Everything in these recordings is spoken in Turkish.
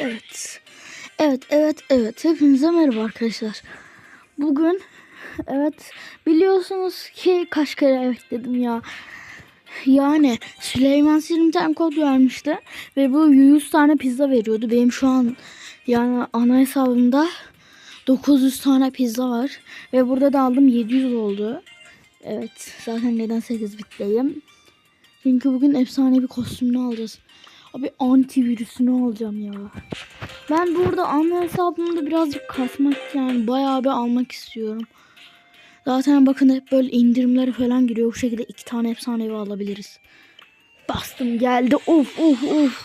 Evet. Evet. Evet, evet. Hepinize merhaba arkadaşlar. Bugün evet biliyorsunuz ki kaç kere evet dedim ya. Yani Süleyman Selim tane kod vermişti ve bu 100 tane pizza veriyordu. Benim şu an yani ana hesabımda 900 tane pizza var ve burada da aldım 700 oldu. Evet zaten neden 8 bitleyim. Çünkü bugün efsane bir kostümünü alacağız. Abi antivirüsünü alacağım ya. Ben burada ana hesabımda birazcık kasmak yani bayağı bir almak istiyorum. Zaten bakın hep böyle indirimleri falan giriyor. Bu şekilde iki tane efsanevi alabiliriz. Bastım geldi. Of of of.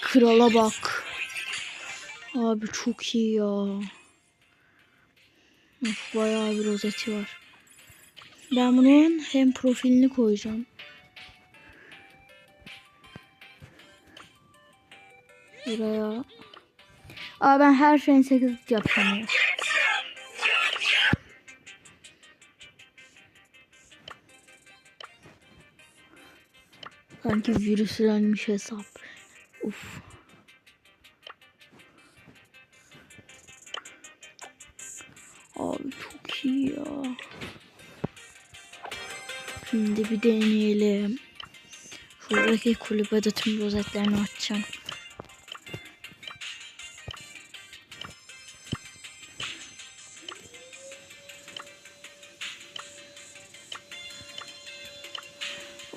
Krala bak. Abi çok iyi ya. Of, bayağı bir rozeti var. Ben bunun hem profilini koyacağım. Buraya. Aa ben her şeyin 8 yapacağım ya. Sanki virüslenmiş hesap. Uf. Abi çok iyi ya. Şimdi bir deneyelim. Şuradaki kulübede tüm rozetlerini açacağım.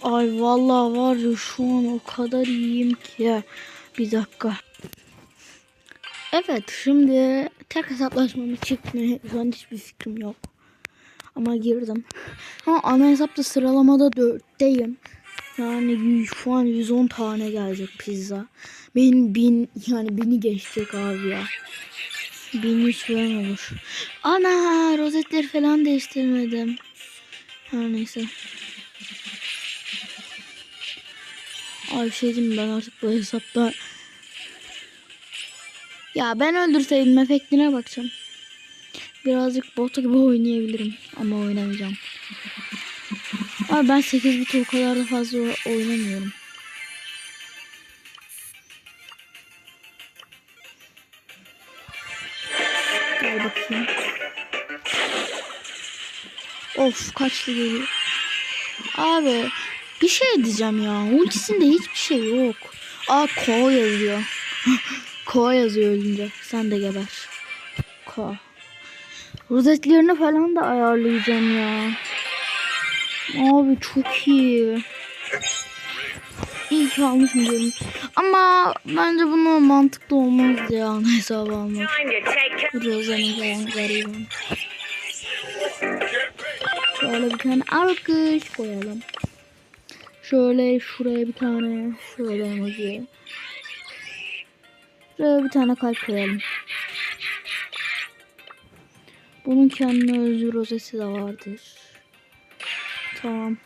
Ay vallahi var ya şu an o kadar iyiyim ki. Bir dakika. Evet şimdi tek hesaplaşmamı çıkmıyor. Şu an hiçbir fikrim yok. Ama girdim. Ama ana hesapta sıralamada 4'teyim. Yani şu an 110 tane gelecek pizza. Benim bin yani bini geçecek abi ya. 1100 falan olur. Ana rozetleri falan değiştirmedim. Her neyse. Ay bir şey ben artık bu hesapta ya ben öldürseydim efektine bakacağım. Birazcık bota gibi oynayabilirim ama oynamayacağım. Abi ben 8 bit o kadar da fazla oynamıyorum. Gel bakayım. Of kaçtı geliyor. Abi bir şey diyeceğim ya. Ultisinde hiçbir şey yok. Aa Ko yazıyor. Ko yazıyor ölünce. Sen de geber. Ko. Rozetlerini falan da ayarlayacağım ya. Abi çok iyi. İyi ki almışım diyorum. Ama bence bunu mantıklı olmaz ya hesabı almak. Roze'nin falan garibim. Şöyle bir tane alkış koyalım. Şöyle şuraya bir tane şöyle emoji. Şuraya bir tane kalp koyalım. Bunun kendine özgü rozesi de vardır. Tamam.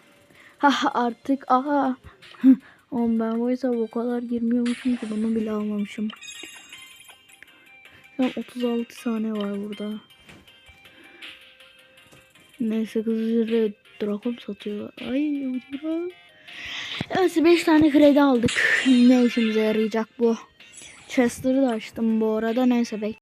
Ha artık aha. Oğlum ben bu hesaba o kadar girmiyormuşum ki bunu bile almamışım. Şu an 36 saniye var burada. Neyse hızlıca Dragon satıyor. Ay Dragon. Evet 5 tane kredi aldık. Ne işimize yarayacak bu? Chester'ı da açtım bu arada. Neyse bek